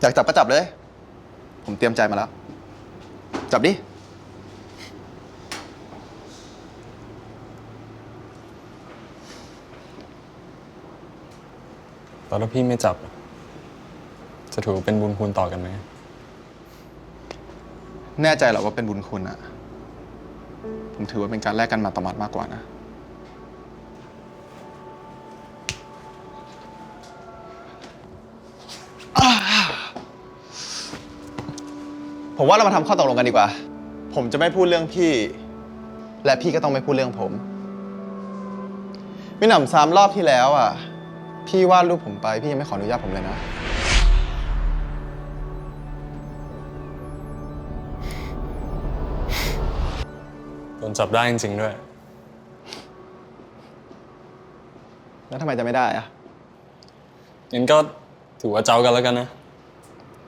อยากจับก็จับเลย ผมเตรียมใจมาแล้ว จับดิแต่ถ้าพี่ไม่จับ จะถือว่าเป็นบุญคุณต่อกันไหม แน่ใจเหรอว่าเป็นบุญคุณอะผมถือว่าเป็นการแลกกันมาตมัดมากกว่านะ ผมว่าเรามาทำข้อตกลงกันดีกว่า ผมจะไม่พูดเรื่องพี่ และพี่ก็ต้องไม่พูดเรื่องผมมิหนำซ้ำรอบที่แล้วอะ พี่วาดรูปผมไปพี่ยังไม่ขออนุญาตผมเลยนะ โดนจับได้จริงๆด้วย แล้วทำไมจะไม่ได้อะงั้นก็ถือว่าเจ้ากันแล้วกันนะ